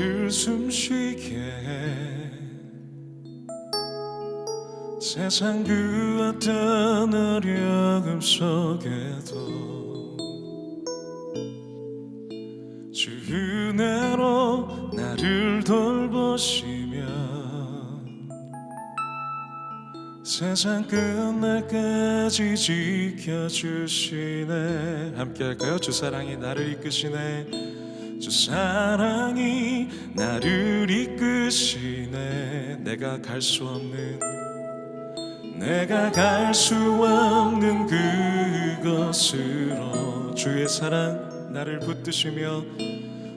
나를 숨쉬게 해 세상 그 어떤 어려움 속에도 주 은혜로 나를 돌보시며 세상 끝날까지 지켜주시네 함께 할까요? 주 사랑이 나를 이끄시네 주 사랑이 나를 이끄시네. 내가 갈 수 없는 내가 갈 수 없는 그곳으로 주의 사랑 나를 붙드시며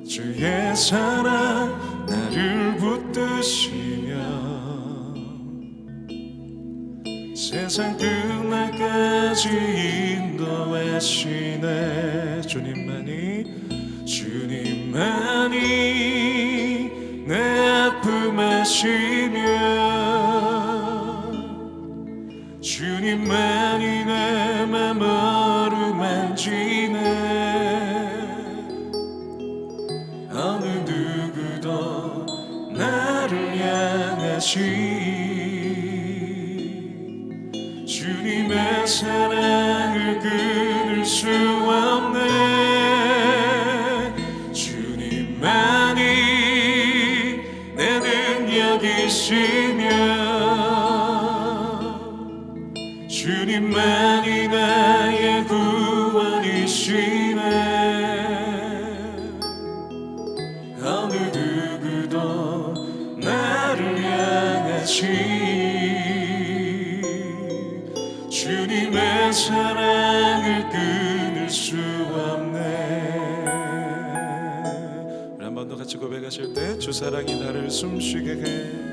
주의 사랑 나를 붙드시며. 세상 끝날까지 인도하시네. 주님만이 주님만이 내 아픔 하시며 주님만이 내맘 어루만지네. 어느 누구도 나를 향하시. 주님의 사랑을 끊을 수 없네 능력이시며 주님만이 나의 구원이시네. 어느 누구도 나를 향하시 주님의 사랑을 끊을 수 없네. 한 번 더 같이 고백하실 때 주 사랑이 나를 숨쉬게 해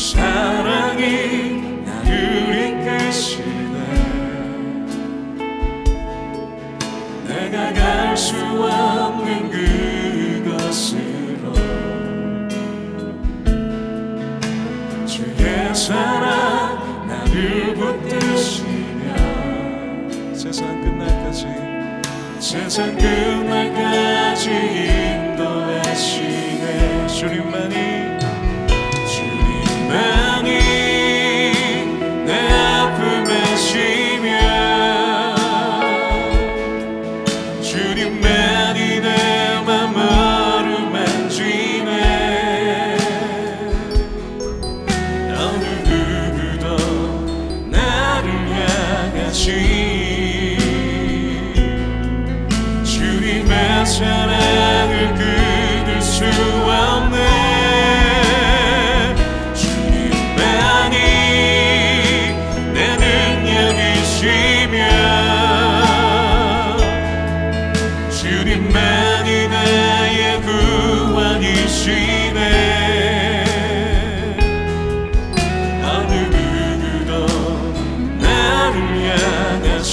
사랑이 나를 이끄시네 내가 갈 수 없는 그곳으로 주의 사랑 나를 붙드시며. 세상 끝날까지 세상 끝날까지 인도하시네. 주님만이 향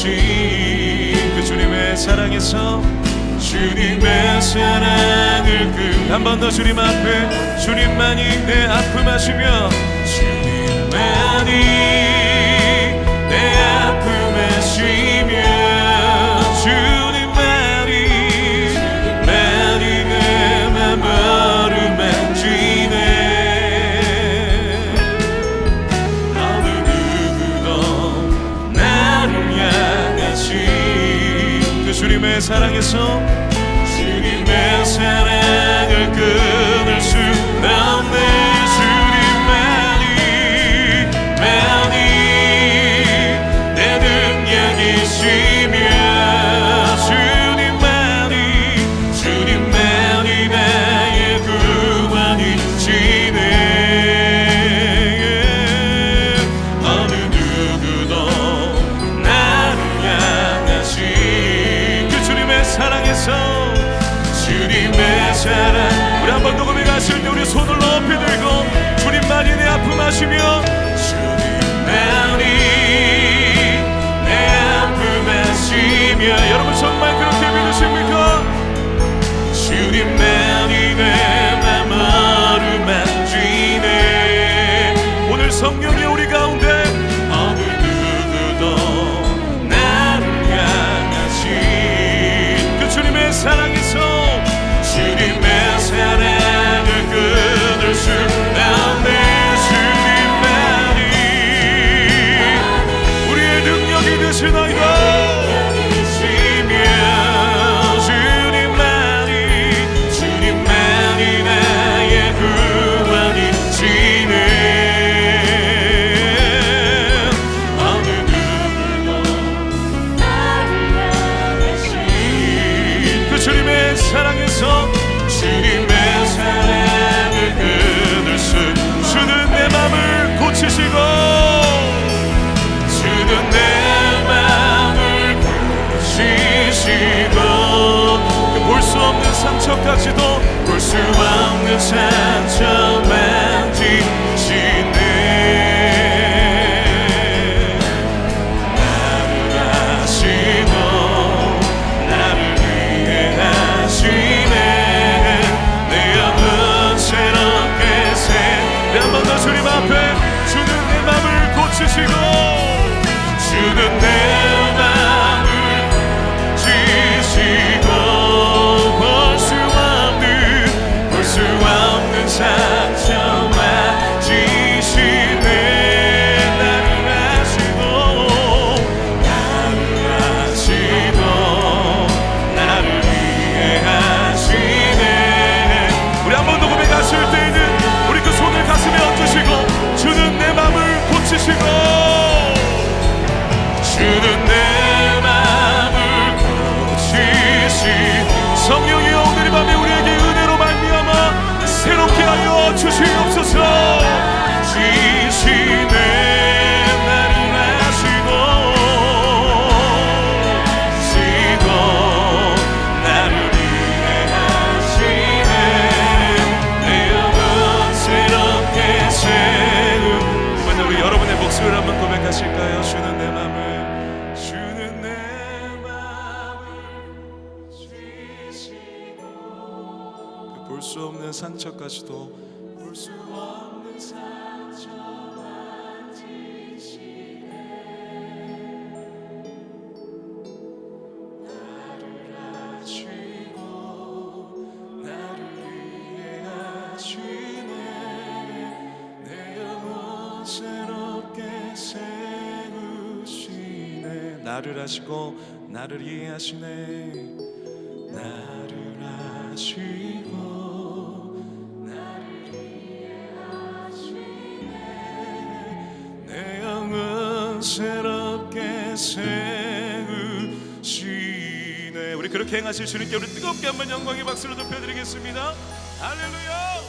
향하시 그 주님의 사랑에서 주님의 사랑을 그 한 번 더 주님 앞에 주님만이 내 아픔 하시며 주님만이 주님의 사랑에서 주님의 사랑을 끊을 수 없네 우리 한 번 더 고백하실 때 우리 손을 높이 들고 주님만이 내 아픔 아시며 주님만이 내 아픔 아시며 여러분 정말 그렇게 믿으십니까? 주님만이 내 맘을 만지네. 오늘 성령이 고치시고 주는 내 맘을 고치시고 그 볼 수 없는 상처까지도 볼 수 없는 상처 만 고치시고 주는 내 볼 수 없는 상처까지도 볼 수 없는 상처 만 지시네 나를 하시고 나를 위해 하시네 내 영혼 새롭게 세우시네 나를 하시고 나를 이해하시네. 나를 하시고 새롭게 세우시네. 우리 그렇게 행하실 주님께 우리 뜨겁게 한번 영광의 박수를 높여드리겠습니다. 할렐루야